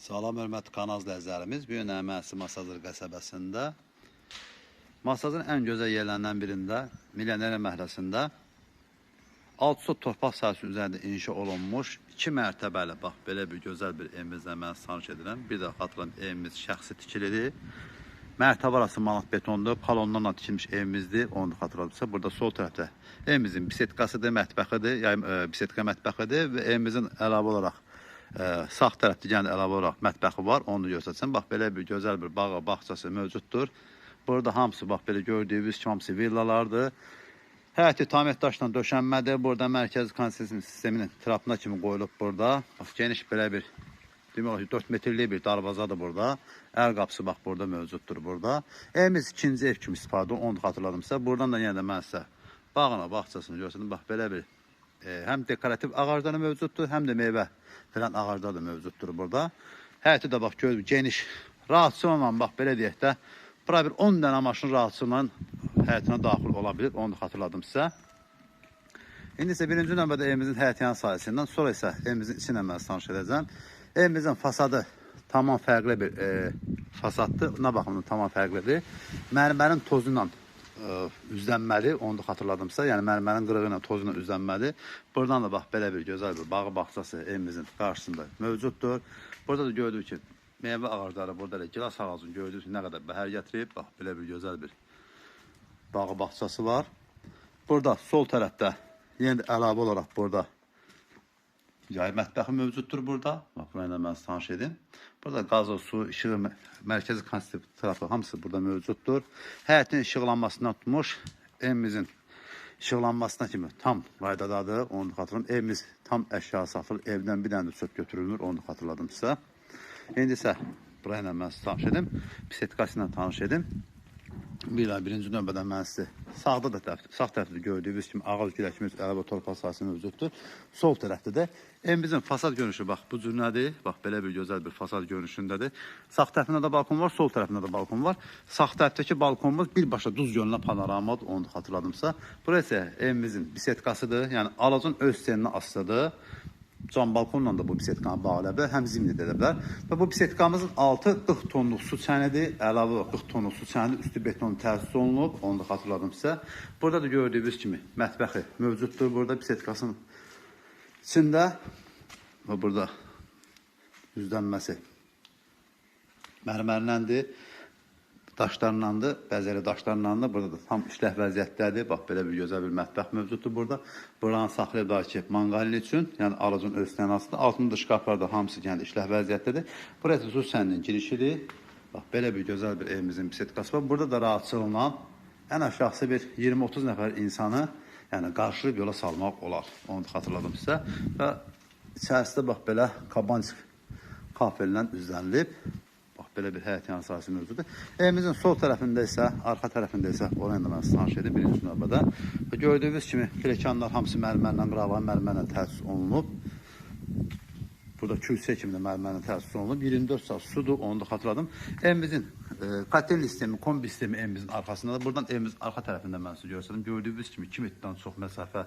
Salam hörmətli kanal izləyicilərimiz. Bu gün Əməsi Masazır qəsəbəsində Masazın ən gözəl yerlərindən birində, Milyoner məhəlləsində Altsot torpaq sahəsi üzərində inşa olunmuş 2 mərtəbəli, bax belə bir gözəl bir evimizlə mən tanış edirəm. Bir də xatırlayım, evimiz şəxsi tikilidir. Mərtəbə arası manat betondur, kolonlarla tikilmiş evimizdir. Onu da xatırladımsa, burada sol tərəfdə evimizin bisetkasıdır, mətbəxidir, yəni e, bisetka mətbəxidir və evimizin əlavə olaraq e, sağ tərəfdə yəni əlavə olaraq mətbəxi var. Onu göstərsən. Bax belə bir gözəl bir bağı, bağçası mövcuddur. Burada hamısı bax belə gördüyünüz kimi hamısı villalardır. Həyəti tamir daşla döşənmədir. Burada mərkəzi kanalizasiya sisteminin trapına kimi qoyulub burada. Bax geniş belə bir demək olar ki 4 metrlik bir darvazadır burada. Əl qapısı bax burada mövcuddur burada. Evimiz ikinci ev kimi istifadə olunur. Onu xatırladımsa. Buradan da yenə də mən sizə bağına, bağçasını göstərdim. Bax belə bir e, həm dekorativ ağacları mövcuddur, həm də meyvə falan ağaclar da mövcuddur burada. Həyəti də bax gör geniş, rahatçılıqla bax belə deyək də bura bir 10 dənə maşın rahatçılıqla həyətinə daxil ola bilir. Onu da xatırladım sizə. İndi isə birinci növbədə evimizin həyətyan sahəsindən, sonra isə evimizin içi mən tanış edəcəm. Evimizin fasadı tamam fərqli bir e, fasaddır. Nə baxımdan tamam fərqlidir. Mərmərin tozu ilə e, üzlənməli, onu da xatırladımsa, yəni mərmərin qırığı ilə tozu ilə üzlənməli. Buradan da bax belə bir gözəl bir bağı bağçası evimizin qarşısında mövcuddur. Burada da gördüyük ki, meyvə ağacları, burada da gilas ağacını gördüyünüz ki, nə qədər bəhər gətirib. Bax belə bir gözəl bir bağı bağçası var. Burada sol tərəfdə yenə də əlavə olaraq burada yay mətbəxi mövcuddur burada. Bax, mənə mən tanış edim. Burada qaz, su, işığı, mə- mərkəzi tərəfi hamısı burada mövcuddur. Həyətin işıqlanmasından tutmuş evimizin işıqlanmasına kimi tam qaydadadır. Onu xatırladım. Evimiz tam əşya satılır. Evdən bir dənə də çöp götürülmür. Onu xatırladım sizə. İndi isə burayla mən tanış edim. Pisetkası ilə tanış edim. Bir ay birinci növbədə mən sizə sağda da tərəf, sağ tərəfdə gördüyünüz kimi ağac girəkimiz əlavə torpaq sahəsi mövcuddur. Sol tərəfdə də evimizin fasad görünüşü bax bu cür nədir? Bax belə bir gözəl bir fasad görünüşündədir. Sağ tərəfində də balkon var, sol tərəfində də balkon var. Sağ tərəfdəki balkonumuz birbaşa duz gölünə panoramadır, onu da xatırladımsa. Bura isə evimizin bisetkasıdır, yəni alacın öz seninə asılıdır cam balkonla da bu bisetkanı bağlaya bilər, həm zimni də edə bilər. Və bu bisetkamızın altı 40 tonluq su çənidir, əlavə olaraq 40 tonluq su çənidir, üstü beton təsis olunub, onu da xatırladım sizə. Burada da gördüyünüz kimi mətbəxi mövcuddur burada bisetkasının içində və burada düzlənməsi mərmərləndir daşlarlandı, bəzəri daşlarlandı. Burada da tam işləh vəziyyətdədir. Bax belə bir gözəl bir mətbəx mövcuddur burada. Buranı saxlayıb da ki, manqalin üçün, yəni aracın öz stənasında, altında şkaflar da hamısı yəni işləh vəziyyətdədir. Burası su sənin girişidir. Bax belə bir gözəl bir evimizin bisetkası var. Burada da rahatçılıqla ən aşağısı bir 20-30 nəfər insanı yəni qarşılayıb yola salmaq olar. Onu da xatırladım sizə. Və içərisində bax belə Kabansk kafellə üzlənilib. Belə bir həyət yanı sahəsi mövcuddur. Evimizin sol tərəfində isə, arxa tərəfində isə oraya da mən tanış edim birinci növbədə. Və gördüyünüz kimi pilləkənlər hamısı mərmərlə, qırava mərmərlə təsis olunub. Burada külsə kimi də mərmərlə təsis olunub. 24 saat sudur, onu da xatırladım. Evimizin e, kotel sistemi, kombi sistemi evimizin arxasındadır. Buradan evimizin arxa tərəfində mən sizə göstərdim. Gördüyünüz kimi 2 metrdən çox məsafə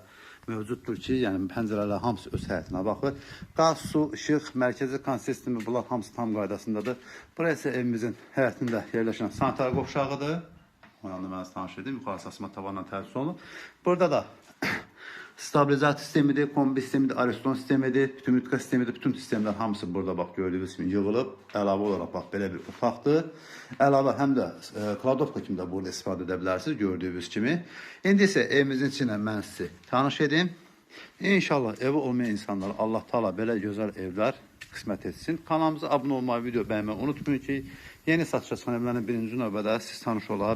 mövcuddur ki, yəni pəncərələr hamısı öz həyətinə baxır. Qaz, su, işıq, mərkəzi kan sistemi bunlar hamısı tam qaydasındadır. Burası isə evimizin həyətində yerləşən sanitar qovşağıdır. Onu da mən tanış edim. Yuxarı asma tavanla təsis olunub. Burada da stabilizasyon sistemidir, kombi sistemidir, areston sistemidir, bütün mütka sistemidir, bütün sistemlər hamısı burada bax gördüyünüz kimi yığılıb. Əlavə olaraq bax belə bir otaqdır. Əlavə həm də e, kladovka kimi də burada istifadə edə bilərsiniz gördüyünüz kimi. İndi isə evimizin içinə mən sizi tanış edim. İnşallah evi olmayan insanlara Allah Taala belə gözəl evlər qismət etsin. Kanalımıza abunə olmayı, video bəyənməyi unutmayın ki, yeni satışa çıxan evlərin birinci növbədə siz tanış ola.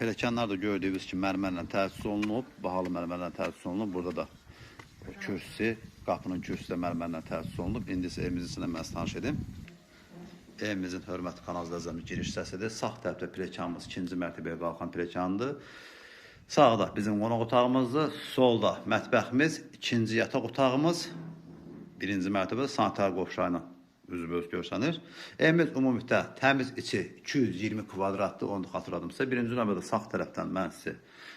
Pilləkənlər də gördüyünüz kimi mərmərlə təsis olunub, bahalı mərmərlə təsis olunub. Burada da kürsü, qapının kürsüsü də mərmərlə təsis olunub. İndi isə evimizin içində mən tanış edim. Evimizin hörmətli kanal izləyicilərimiz giriş hissəsidir. Sağ tərəfdə pilləkənimiz ikinci mərtəbəyə qalxan pilləkəndir. Sağda bizim qonaq otağımızdır, solda mətbəximiz, ikinci yataq otağımız, birinci mərtəbədə sanitar qovşağı ilə üzbəüz görsənir. Evimiz ümumilikdə təmiz içi 220 kvadratdır, onu xatırladımsa. Birinci növbədə sağ tərəfdən mən sizə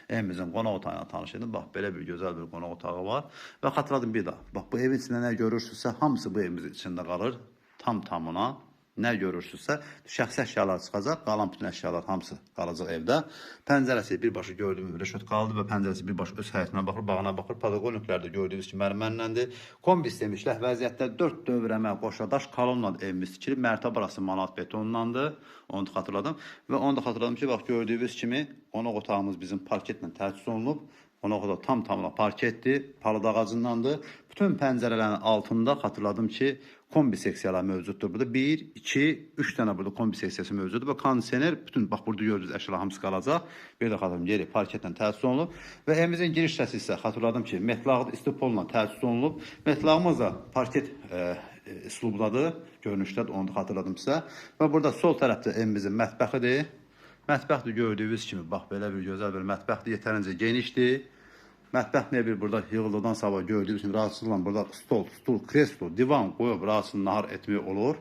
evimizin qonaq otağı ilə tanış edim. Bax, belə bir gözəl bir qonaq otağı var. Və xatırladım bir daha. Bax, bu evin içində nə görürsünüzsə, hamısı bu evimizin içində qalır. Tam tamına nə görürsünüzsə, şəxsi əşyalar çıxacaq, qalan bütün əşyalar hamısı qalacaq evdə. Pəncərəsi birbaşa gördüyüm rəşət qaldı və pəncərəsi birbaşa öz həyətinə baxır, bağına baxır. Pedaqoqniklər də gördüyünüz kimi mərmərləndir. Kombi sistemi işləh vəziyyətdə 4 dövrəmə qoşadaş kolonla evimiz tikilib. Mərtəbə arası manat betonlandı. Onu da xatırladım və onu da xatırladım ki, bax gördüyünüz kimi qonaq otağımız bizim parketlə təchiz olunub. Qonaq otağı tam tamına parketdir, palıd ağacındandır. Bütün pəncərələrin altında xatırladım ki, kombi seksiyalar mövcuddur. Burada 1, 2, 3 dənə burada kombi seksiyası mövcuddur və kondisioner bütün bax burada gördüyünüz əşyalar hamısı qalacaq. Bir də xatırladım yeri parketlə təchiz olunub və evimizin giriş hissəsi isə xatırladım ki, metlaqlı istipolla təchiz olunub. Metlağımız da parket e, e, üslubdadır, görünüşdə onu da xatırladım sizə. Və burada sol tərəfdə evimizin mətbəxidir. Mətbəx də gördüyünüz kimi bax belə bir gözəl bir mətbəxdir, yetərincə genişdir. Mətbəx mebel burada yığılıdan sabah gördüyünüz kimi rahatsızlıqla burada stol, stul, kreslo, divan qoyub rahatsız nahar etmək olur.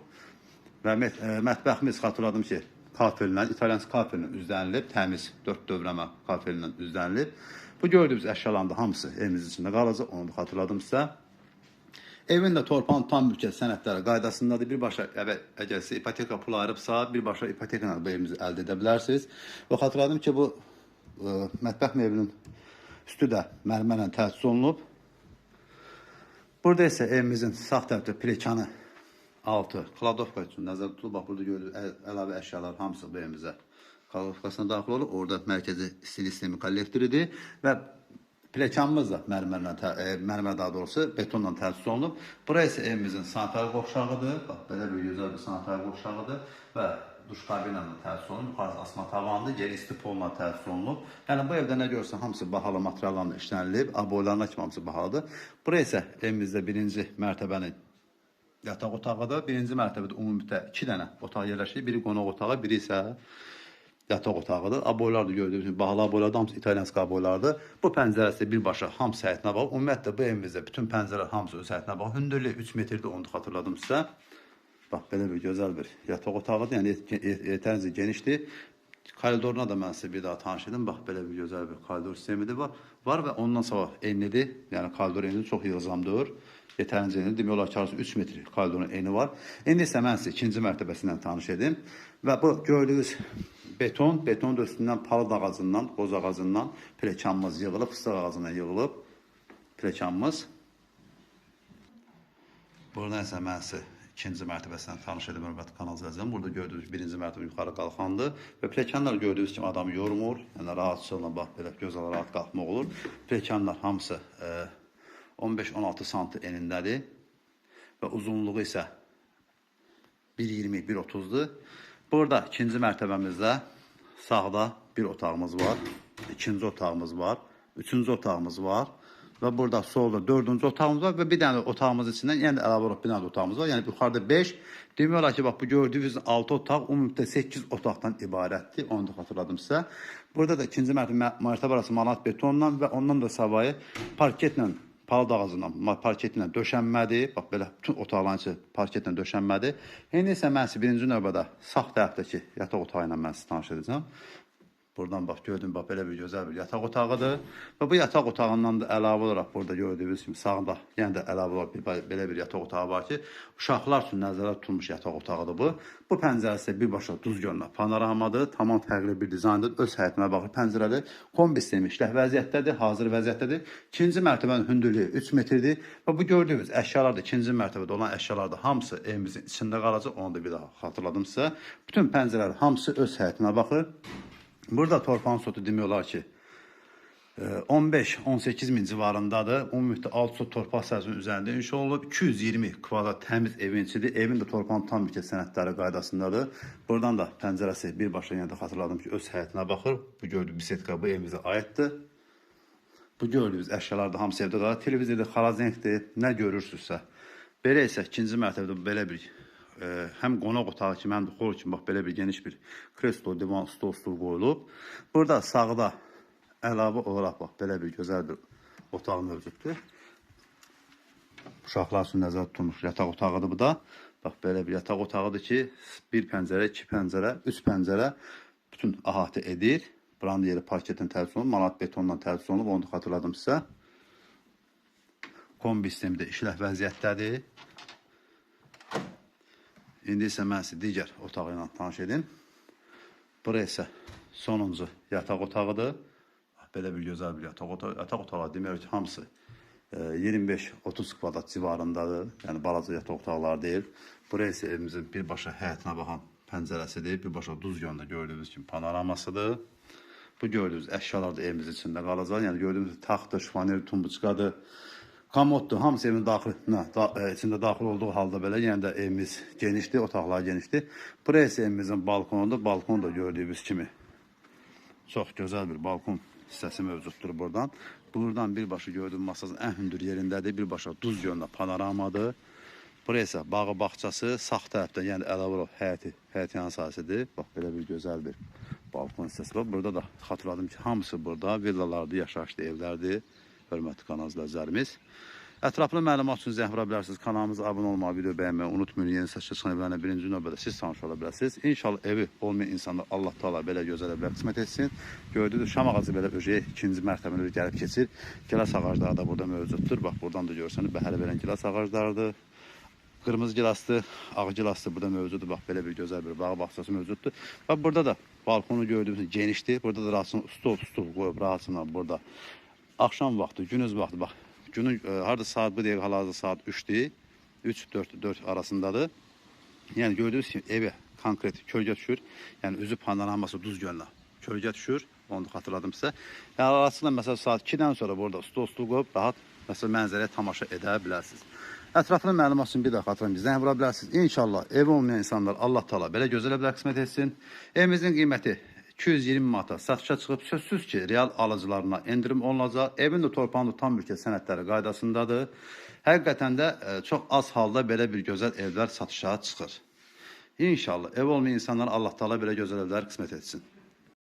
Və e, mətbəximiz xatırladım ki, kafellə, İtalyan kafellə üzlənilib, təmiz 4 dövrəmə kafellə üzlənilib. Bu gördüyünüz əşyaların da hamısı evimizin içində qalacaq, onu da xatırladım sizə. Evin də torpağın tam mülkiyyət sənədləri qaydasındadır. Birbaşa əgər, sizə ipoteka pulu ayırıbsa, birbaşa ipoteka ilə bu evimizi əldə edə bilərsiniz. Və xatırladım ki, bu ə, mətbəx mebelinin üstü də mərmərlə təchiz olunub. Burada isə evimizin sağ tərəfdə plekanı altı kladovka üçün nəzərdə tutulub. Bax burada görülür əl, əlavə əşyalar hamısı bu evimizə kladovkasına daxil olur. Orada mərkəzi stil sistemi kollektoridir və Plekanımız da mərmərlə, e, mərmər daha doğrusu betonla təchiz olunub. Bura isə evimizin sanitar qovşağıdır. Bax belə bir gözəl bir sanitar qovşağıdır və duş kabinlə də təchiz olunub. Yuxarısı asma tavandır, yeri istipolla təchiz olunub. Yəni bu evdə nə görürsən hamısı bahalı materiallarla işlənilib, aboylarına kimi hamısı bahalıdır. Bura isə evimizdə birinci mərtəbənin yataq otağıdır. Birinci mərtəbədə ümumilikdə iki dənə otaq yerləşir. Biri qonaq otağı, biri isə yataq otağıdır. Aboylar da gördüyünüz kimi bahalı aboylar da hamısı İtalyansk aboylardır. Bu pəncərəsi birbaşa hamısı həyətinə bax. Ümumiyyətlə bu evimizdə bütün pəncərələr hamısı öz həyətinə bax. Hündürlüyü 3 metrdir onu da xatırladım sizə. Bax belə bir gözəl bir yataq otağıdır. Yəni yet- yet- yetərincə genişdir. Koridoruna da mən sizə bir daha tanış edim. Bax bir gözəl bir koridor sistemi də var. Var və ondan sonra enlidir. Yəni koridor enli çox yığcamdır. Yetərincə enli. Demək olar ki, arası 3 metr koridorun eni var. İndi isə mən sizə ikinci mərtəbəsindən tanış edim. Bu gördüyünüz beton, beton üstündən palıd ağacından, qoz ağacından plekanımız yığılıb, fıstıq ağacından yığılıb plekanımız. Burada isə mən sizə ikinci mərtəbəsindən tanış edim, kanal izləyicilər. Burada gördüyünüz birinci mərtəbə yuxarı qalxandır və plekanlar gördüyünüz kimi adamı yormur. Yəni rahatçılıqla bax belə gözəl rahat qalxmaq olur. Plekanlar hamısı e, 15-16 sm enindədir və uzunluğu isə 1.20, 1.30-dur. Burada ikinci mərtəbəmizdə sağda bir otağımız var, ikinci otağımız var, üçüncü otağımız var və burada solda dördüncü otağımız var və bir dənə otağımız içindən yenə də əlavə olaraq bir dənə də otağımız var. Yəni yuxarıda 5. Demək olar ki, bax bu gördüyünüz 6 otaq ümumilikdə 8 otaqdan ibarətdir. Onu da xatırladım sizə. Burada da ikinci mərtəbə arası manat betonla və ondan da savayı parketlə palıd ağacından, parketlə döşənmədir. Bax belə bütün otaqların içi parketlə döşənmədir. İndi isə mən sizə birinci növbədə sağ tərəfdəki yataq otağı ilə mən sizi tanış edəcəm. Buradan bax gördüm bax belə bir gözəl bir yataq otağıdır. Və bu yataq otağından da əlavə olaraq burada gördüyünüz kimi sağda yenə də əlavə olaraq bir, belə bir yataq otağı var ki, uşaqlar üçün nəzərdə tutulmuş yataq otağıdır bu. Bu pəncərəsi birbaşa duz gölünə panoramadır. Tamam fərqli bir dizayndır. Öz həyətinə baxır pəncərəli. Kombi sistemi işləh vəziyyətdədir, hazır vəziyyətdədir. İkinci mərtəbənin hündürlüyü 3 metrdir və bu gördüyünüz əşyalar da ikinci mərtəbədə olan əşyalar da hamısı evimizin içində qalacaq. Onu da bir daha xatırladım sizə. Bütün pəncərələr hamısı öz həyətinə baxır. Burada torpağın sotu demək olar ki, e, 15-18 min civarındadır. Ümumilikdə 6 sot torpaq sahəsinin üzərində inşa olunub. 220 kvadrat təmiz evin içidir. Evin də torpağın tam mülkiyyət sənədləri qaydasındadır. Buradan da pəncərəsi birbaşa yenə də xatırladım ki, öz həyətinə baxır. Bu gördüyünüz bisetka bu evimizə aiddir. Bu gördüyünüz əşyalar da hamısı evdə qalır. Televizorda xalazenkdir, nə görürsünüzsə. Belə isə ikinci mərtəbədə belə bir e, həm qonaq otağı kimi, həm də xol kimi bax belə bir geniş bir kreslo, divan, stol, stul qoyulub. Burada sağda əlavə olaraq bax belə bir gözəl bir otaq mövcuddur. Uşaqlar üçün nəzərdə tutulmuş yataq otağıdır bu da. Bax belə bir yataq otağıdır ki, bir pəncərə, iki pəncərə, üç pəncərə bütün əhatə edir. Buranın yeri parketin təchiz olunub, manat betonla təchiz olunub, onu da xatırladım sizə. Kombi sistemi də işləh vəziyyətdədir. İndi isə mən sizə digər otağı ilə tanış edim. Bura isə sonuncu yataq otağıdır. Belə bir gözəl bir yataq otağı. Yataq otağı demək ki, hamısı e, 25-30 kvadrat civarındadır. Yəni balaca yataq otaqları deyil. Bura isə evimizin birbaşa həyətinə baxan pəncərəsidir. Birbaşa duz yönündə gördüyünüz kimi panoramasıdır. Bu gördüyünüz əşyalar da evimizin içində qalacaq. Yəni gördüyünüz taxtdır, şifaner, tumbuçkadır. Komoddur, hamısı evin daxilinə, da, e, içində daxil olduğu halda belə, yəni də evimiz genişdir, otaqlar genişdir. Buraya isə evimizin balkonudur. Balkon da gördüyünüz kimi çox gözəl bir balkon hissəsi mövcuddur buradan. Buradan birbaşa gördüyüm masasının ən hündür yerindədir. Birbaşa duz yönündə panoramadır. Buraya isə bağı bağçası sağ tərəfdən, yəni olaraq həyəti, həyət yan sahəsidir. Bax belə bir gözəl bir balkon hissəsi var. Burada da xatırladım ki, hamısı burada villalardır, yaşayışlı evlərdir. Hörmətli kanal izləyicilərimiz. Ətraflı məlumat üçün zəng vura bilərsiniz. Kanalımıza abunə olmağı, video bəyənməyi unutmayın. Yeni səsçə çıxan evlərlə birinci növbədə siz tanış ola bilərsiniz. İnşallah evi olmayan insanlar Allah Taala belə gözəl evlər qismət etsin. Gördüyünüz şam ağacı belə öcəyə ikinci mərtəbədə gəlib keçir. Gilas ağacları da burada mövcuddur. Bax buradan da görsəniz bəhələ verən gilas ağaclarıdır. Qırmızı gilaslı, ağ gilaslı burada mövcuddur. Bax belə bir gözəl bir bağ bağçası mövcuddur. Bax burada da balkonu gördüyünüz genişdir. Burada da rahatsın stol, stol qoyub rahatsınlar burada. Axşam vaxtı, gündüz vaxtı bax. Günün e, harda saat bu dəqiqə hal-hazırda saat 3-dür. 3-4 4 arasındadır. Yəni gördüyünüz kimi evə konkret kölgə düşür. Yəni üzü panoraması duz gölünə kölgə düşür. Onu da xatırladım sizə. Yəni arasında məsələn saat 2-dən sonra burada stol stol qoyub rahat məsələn mənzərəyə tamaşa edə bilərsiniz. Ətraflı məlumat üçün bir daha xatırlayım zəng vura bilərsiniz. İnşallah evi olmayan insanlar Allah Taala belə gözəl evlər qismət etsin. Evimizin qiyməti 220 manata satışa çıxıb sözsüz ki, real alıcılarına endirim olunacaq. Evin də torpağın da tam mülkiyyət sənədləri qaydasındadır. Həqiqətən də e, çox az halda belə bir gözəl evlər satışa çıxır. İnşallah ev olmayan insanlara Allah Taala belə gözəl evlər qismət etsin.